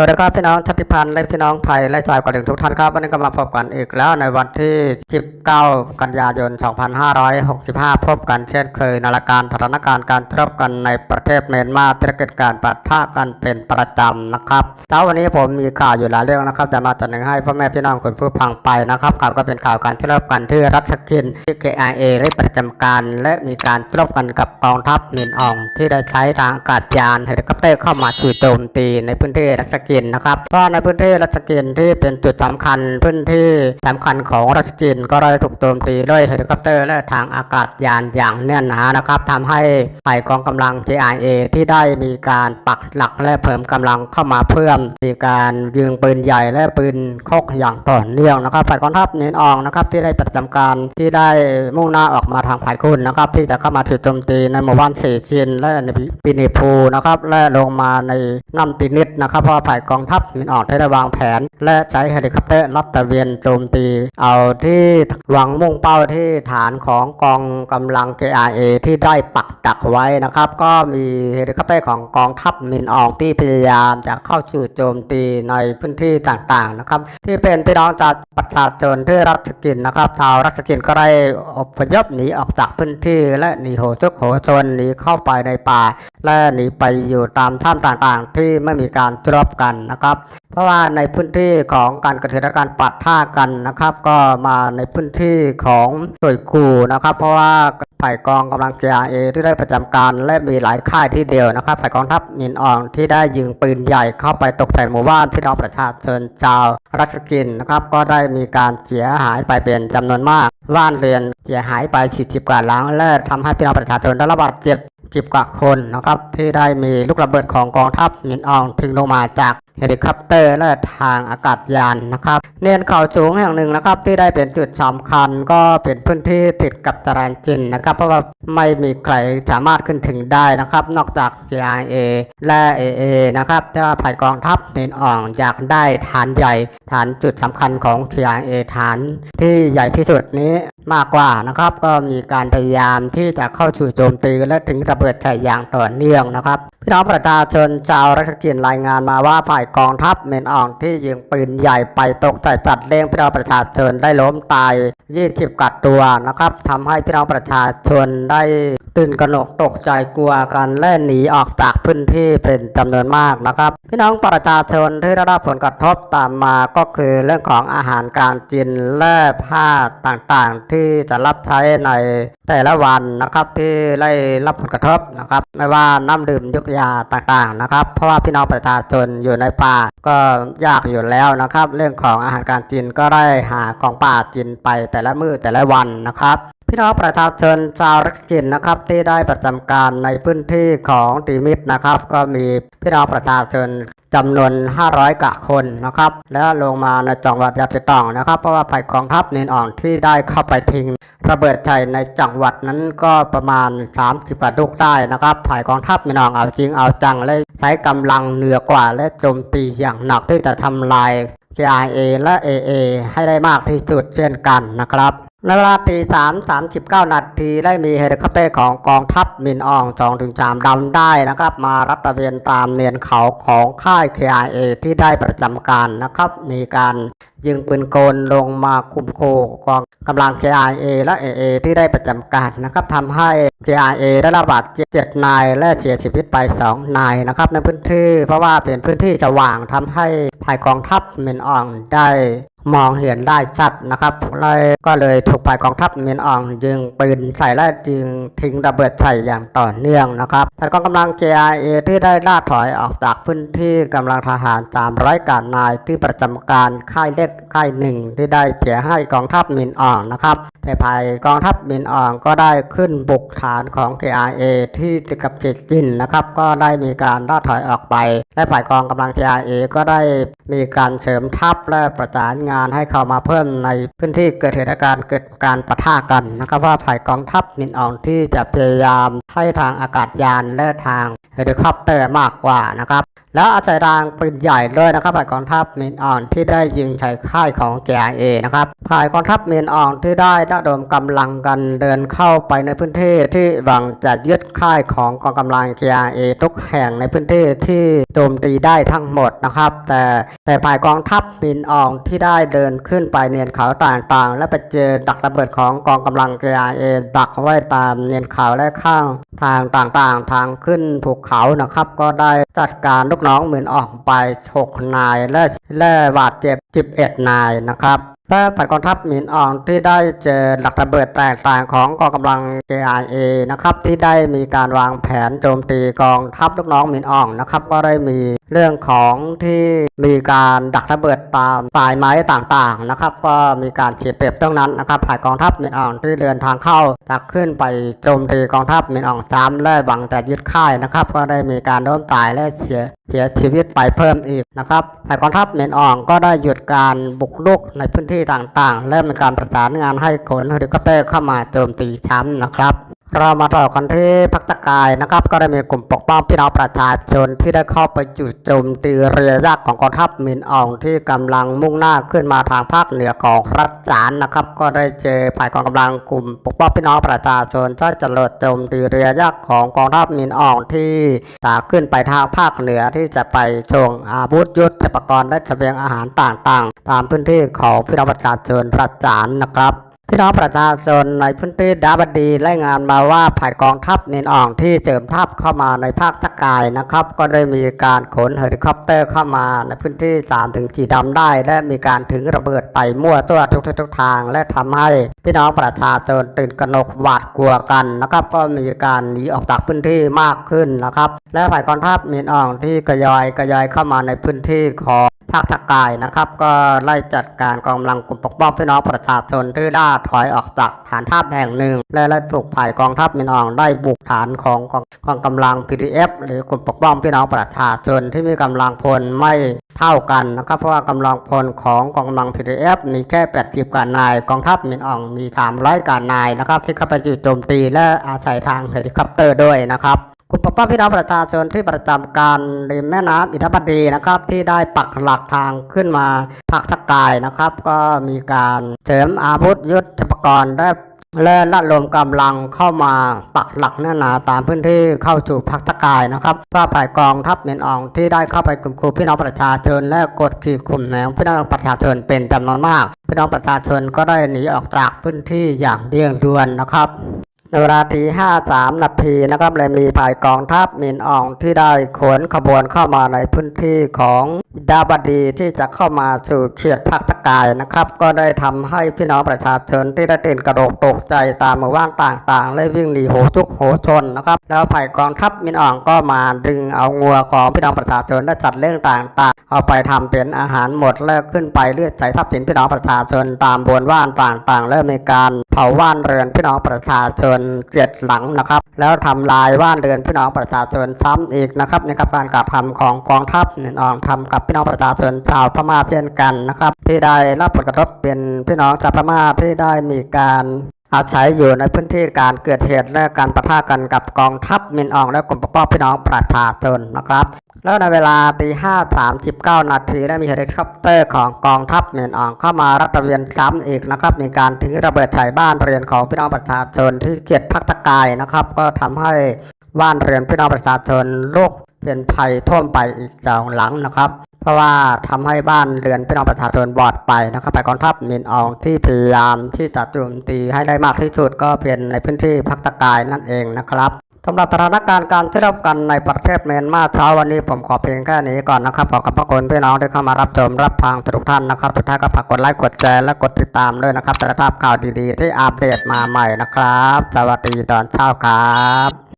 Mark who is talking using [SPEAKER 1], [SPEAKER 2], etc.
[SPEAKER 1] วัสดีครับพี่น้องชาติพันธุ์และพี่น้องไทยและชาวกะเหรี่ยงทุกท่านครับวันนี้ก็มาพบกันอีกแล้วในวันที่ 19 กันยายน 2565 พบกันเช่นเคยในรายการสถานการณ์การทบกันในประเทศเมียนมาที่เกิดการปะทะกันเป็นประจำนะครับเช้าวันนี้ผมมีข่าวอยู่หลายเรื่องนะครับจะมาจัดหนึ่งให้พ่อแม่พี่น้องคุณผู้ฟังไปนะครับข่าวก็เป็นข่าวการทบกันที่รัชกินที่ KIA ได้ประจำการ และมีการทบกันกับกองทัพมินออง ที่ได้ใช้ทางอากาศยานเฮลิคอปเตอร์เข้ามาจู่โจมตีในพื้นที่รัชกินนะครับเพราะในพื้นที่รัชกินที่เป็นจุดสำคัญพื้นที่สำคัญของรัชกินก็ได้ถูกโจมตีด้วยเฮลิคอปเตอร์และทางอากาศยานอย่างแน่นหนานะครับทำให้ฝ่ายกองกำลัง JIA ที่ได้มีการปักหลักและเพิ่มกำลังเข้ามาเพิ่มมีการยิงปืนใหญ่และปืนคกอย่างต่อเนื่องนะครับฝ่ายกองทัพเน้นอองนะครับที่ได้ประจำการที่ได้มุ่งหน้าออกมาทางฝ่ายคุณนะครับที่จะเข้ามาถูกโจมตีในหมู่บ้านเสชินและในปินิพูนะครับและลงมาในน้ำปินิดนะครับเพราะฝ่ายกองทัพเน้นอองได้วางแผน และใช้เฮลิคอปเตอร์ลัดตะเวนโจมตี เอาที่หวังมุ่งเป้าที่ฐานของกองกำลัง KIA ที่ได้ปักดักไว้นะครับ ก็มีเฮลิคอปเตอร์ของกองทัพมินอองที่พยายามจะเข้าจู่โจมตีในพื้นที่ต่างๆนะครับ ที่เป็นพี่น้องจากประชาชนที่รัชกินนะครับชาวรัชกินก็ได้อพยพหนีออกจากพื้นที่ และหนีโหทุกโหชนหนีเข้าไปในป่า และหนีไปอยู่ตามถ้ำต่างๆ ที่ไม่มีการจรบกันนะครับ เพราะว่าในพื้นที่ของการกระทำการปัดท่ากันนะครับ ก็มาในพื้นที่ของสวยกูนะครับ เพราะว่าฝ่ายกองกำลัง JRA ที่ได้ประจำการและมีหลายค่ายที่เดียวนะครับฝ่ายกองทัพมินอองที่ได้ยิงปืนใหญ่เข้าไปตกแต่หมู่บ้านพี่น้องประชาชนชาวรัชกินนะครับก็ได้มีการเสียหายไปเป็นจำนวนมากบ้านเรือนเสียหายไป40กว่าหลังและทำให้พี่น้องประชาชนได้รับบาดเจ็บ จิบกว่าคนนะครับ ที่ได้มีลูกระเบิดของกองทัพมินอองถึงลงมาจากเฮลิคอปเตอร์และทางอากาศยานนะครับ เนินเขาสูงแห่งหนึ่งนะครับ ที่ได้เป็นจุดสำคัญก็เป็นพื้นที่ติดกับตะแรนจินนะครับ เพราะว่าไม่มีใครสามารถขึ้นถึงได้นะครับ นอกจาก CIA และ AA นะครับแต่ว่าฝ่ายกองทัพเมินอ่องอยากได้ฐานใหญ่ ฐานจุดสำคัญของ CIA ฐานที่ใหญ่ที่สุดนี้มากกว่านะครับ ก็มีการพยายามที่จะเข้าสู่โจมตีและถึงระเบิดใส่อย่างต่อเนื่องนะครับพี่น้องประชาชนชาวรัชกินรายงานมาว่าฝ่ายกองทัพเมนอองที่ยิงปืนใหญ่ไปตกใส่จัดเลี้ยงพี่น้องประชาชนได้ล้มตาย 20 กัดตัวนะครับทำให้พี่น้องประชาชนได้ตื่นกระหนกตกใจกลัวกันและหนีออกจากพื้นที่เป็นจำนวนมากนะครับ พี่น้องประชาชนที่ได้รับผลกระทบตามมาก็คือเรื่องของอาหารการกินและผ้าต่างๆ ที่จะรับใช้ในแต่ละวันนะครับที่ได้รับผลกระทบนะครับ ไม่ว่าน้ำดื่มยุกยาต่างๆนะครับ เพราะว่าพี่น้องประชาชนอยู่ในป่าก็ยากอยู่แล้วนะครับ เรื่องของอาหารการกินก็ได้หาของป่ากินไปแต่ละมื้อแต่ละวันนะครับ พี่น้องประชาชนชาวรักกินนะครับที่ได้ประจำการในพื้นที่ของตีมิตรนะครับ ก็มีพี่น้องประชาชนจำนวน 500 กะคนนะครับ แล้วลงมาในจังหวัดยะติตองนะครับ เพราะว่าฝ่ายกองทัพเนนอ่อนที่ได้เข้าไปทิ้งระเบิดใจในจังหวัดนั้นก็ประมาณ 30กว่าลูกได้นะครับฝ่ายกองทัพเนนอ่อนเอาจริงเอาจังและใช้กำลังเหนือกว่าและโจมตีอย่างหนักที่จะทำลาย KIA และ AA ให้ได้มากที่สุดเช่นกันนะครับ ในเวลาตีสามสามสิบเก้านาทีได้มีเฮลิคอปเตอร์ของกองทัพมินอองสองถึงสามดำได้นะครับ มารับตะเวนตามเนียนเขาของค่าย KIA ที่ได้ประจำการนะครับ มีการ ยิงปืนโกนลงมาคุมโคกองกำลัง KIA และ AA ที่ได้ประจำการนะครับทำให้ KIA ได้รับบาดเจ็บเจ็ดนายและเสียชีวิตไปสองนายนะครับในพื้นที่เพราะว่าเป็นพื้นที่สว่างทำให้ภายกองทัพเมินอองได้มองเห็นได้ชัดนะครับเลยก็เลยถูกฝ่ายกองทัพเมียนอ่องยิงปืนใส่และยิงทิ้งระเบิดใส่อย่างต่อเนื่องนะครับฝ่ายกองกำลัง JIA ที่ได้ล่าถอยออกจากพื้นที่กำลังทหาร300กานนายที่ประจำการค่ายเล็กค่ายหนึ่งที่ได้เสียให้กองทัพมียนอ่องนะครับ แต่ภายกองทัพมียนอ่องก็ได้ขึ้นบุกฐานของ KIA ที่ติดกับเจจินนะครับ ก็ได้มีการล่าถอยออกไป และฝ่ายกองกำลัง JIA ก็ได้มีการเสริมทัพและประสานงานให้เข้ามาเพิ่มในพื้นที่เกิดเหตุการณ์เกิดการปะทะกันนะครับว่าฝ่ายกองทัพมินอองที่จะพยายามให้ทางอากาศยานและทางเฮลิคอปเตอร์มากกว่านะครับแล้วอาศัยรางปืนใหญ่ด้วยนะครับฝ่ายกองทัพเมียนอ่อนที่ได้ยิงใส่ค่ายของ KIA นะครับฝ่ายกองทัพเมียนอ่อนที่ได้ระดมกำลังกันเดินเข้าไปในพื้นที่ที่หวังจะยึดค่ายของกองกำลัง KIA ทุกแห่งในพื้นที่ที่โจมตีได้ทั้งหมดนะครับ แต่แต่ฝ่ายกองทัพเมียนอ่อนที่ได้เดินขึ้นไปเนียนเขาต่างๆ และไปเจอดักระเบิดของกองกำลัง KIA ดักไว้ตามเนียนเขาและข้างทางต่างๆ ทางขึ้นภูเขานะครับก็ได้จัดการลูกน้องเมียนออกไป 6 นาย และและบาดเจ็บ 11 นายนะครับ และฝ่ายกองทัพหมินอ่องที่ได้เจอหลักระเบิดแตกต่างของกองกำลัง KIA นะครับที่ได้มีการวางแผนโจมตีกองทัพลูกน้องหมินอ่องนะครับก็ได้มีเรื่องของที่มีการดักระเบิดตามปลายไม้ต่างๆนะครับก็มีการเฉียดเปรียบตรงนั้นนะครับฝ่ายกองทัพหมินอ่องที่เดินทางเข้าตักขึ้นไปโจมตีกองทัพหมินอ่องซ้ำและหวังจะยึดค่ายนะครับก็ได้มีการล้มตายและเสีย เสียชีวิตไปเพิ่มอีกนะครับฝ่ายกองทัพเมียนอ่องก็ได้หยุดการบุกรุกในพื้นที่ต่างๆ และมีการประสานงานให้ขนเฮลิคอปเตอร์เข้ามาโจมตีช้ำนะครับ เรามาต่อกันที่พักตะกายนะครับ ก็ได้มีกลุ่มปกป้องพี่น้องประชาชนที่ได้เข้าไปจุดโจมตีเรือยักษ์ของกองทัพมียนอองที่กำลังมุ่งหน้าขึ้นมาทางภาคเหนือของรัฐจานนะครับ ก็ได้เจอฝ่ายกองกำลังกลุ่มปกป้องพี่น้องประชาชนที่จะเลิดโจมตีเรือยักษ์ของกองทัพมียนอองที่จะขึ้นไปทางภาคเหนือที่จะไปชงอาวุธยุทธปกรณ์และเสบียงอาหารต่างๆ ตามพื้นที่ของพี่น้องประชาชนรัฐจานนะครับ พี่น้องประชาชนในพื้นที่ดาบดีรายงานมาว่าฝ่ายกองทัพเนนอ่องที่เจิมทัพเข้ามาในภาคตะกายนะครับ ก็ได้มีการขนเฮลิคอปเตอร์เข้ามาในพื้นที่3ถึงสีดำได้ และมีการถึงระเบิดไปมั่วตัวทุกทิศทุกทาง และทำให้พี่น้องประชาชนตื่นกระหนกหวาดกลัวกันนะครับ ก็มีการหนีออกจากพื้นที่มากขึ้นนะครับ และฝ่ายกองทัพเนนอ่องที่กระยอยกระยอยเข้ามาในพื้นที่ของ ภาคตะกายนะครับ ก็ไล่จัดการกองกำลังกลุ่มปกป้องพี่น้องประชาชนที่ได้ถอยออกจากฐานทัพแห่งหนึ่ง และไล่ปลุกฝ่ายกองทัพมินองได้บุกฐานของกองกองกำลัง PDF หรือกลุ่มปกป้องพี่น้องประชาชนที่มีกำลังพลไม่เท่ากันนะครับ เพราะว่ากำลังพลของกองกำลัง PDF มีแค่ 80กว่านาย กองทัพมินอองมี300กว่านายนะครับ ที่เข้าไปจู่โจมตีและอาศัยทางเฮลิคอปเตอร์ด้วยนะครับ กลุ่มปกป้อพี่น้องประชาชนที่ประจำการริมแม่น้ำอิทธิบดีนะครับ ที่ได้ปักหลักทางขึ้นมาภาคตะกายนะครับ ก็มีการเสริมอาวุธยุทธปกรณ์และและระดมกำลังเข้ามาปักหลักแน่นหนาตามพื้นที่เข้าสู่ภาคตะกายนะครับว่าฝ่ายกองทัพเมียนอองที่ได้เข้าไปกลุ่มคุมพี่น้องประชาชนและกดขี่ข่มแนวพี่น้องประชาชนเป็นจำนวนมาก พี่น้องประชาชนก็ได้หนีออกจากพื้นที่อย่างเร่งด่วนนะครับ ในเวลาที53 นาทีนะครับเลยมีฝ่ายกองทัพมินอองที่ได้ขนขบวนเข้ามาในพื้นที่ของดาบดีที่จะเข้ามาสู่เขตภาคตะกายนะครับ ก็ได้ทำให้พี่น้องประชาชนที่ได้ตื่นกระโดดตกใจตามหมู่บ้านต่างๆและวิ่งหนีโหทุกโหชนนะครับ แล้วฝ่ายกองทัพมินอ่องก็มาดึงเอางัวของพี่น้องประชาชนและจัดเรื่องต่างๆ เอาไปทำเป็นอาหารหมดแล้วขึ้นไปเลือดใส่ทรัพย์สินพี่น้องประชาชนตามบนว่านต่างๆและมีการเผาว่านเรือนพี่น้องประชาชนเจ็ดหลังนะครับ แล้วทำลายว่านเรือนพี่น้องประชาชนซ้ำอีกนะครับในกับการกระทำของกองทัพเนนอ่องทำกับพี่น้องประชาชนชาวพม่าเช่นกันนะครับที่ได้ได้รับผลกระทบเป็นพี่น้องชาวพม่าที่ได้มีการอาศัยอยู่ในพื้นที่การเกิดเหตุและการปะทะกันกับกองทัพมินอองและกลุ่มปกป้องพี่น้องประชาชนนะครับ แล้วในเวลาตีห้าสามสิบเก้านาทีได้มีเฮลิคอปเตอร์ของกองทัพมินอองเข้ามารัตระเวนซ้ำอีกนะครับ มีการถือระเบิดใส่บ้านเรือนของพี่น้องประชาชนที่เกียรติพักตะกายนะครับ ก็ทำให้บ้านเรือนพี่น้องประชาชนโรคเป็นภัยท่วมไปอีกสองหลังนะครับ เพราะว่าทำให้บ้านเรือนพี่น้องประชาชนบอดไปนะครับไปกองทัพมินอองที่พยายามที่จะโจมตีให้ได้มากที่สุดก็เป็นในพื้นที่ภาคตะกายนั่นเองนะครับสำหรับสถานการณ์การที่รับกันในประเทศเมียนมาเช้าวันนี้ผมขอเพียงแค่นี้ก่อนนะครับ ขอขอบพระคุณพี่น้องที่เข้ามารับชมรับฟังทุกท่านนะครับสุดท้ายก็ฝากกดไลค์กดแชร์และกดติดตามด้วยนะครับจะได้รับข่าวดีๆ ที่อัปเดตมาใหม่นะครับ สวัสดีตอนเช้าครับ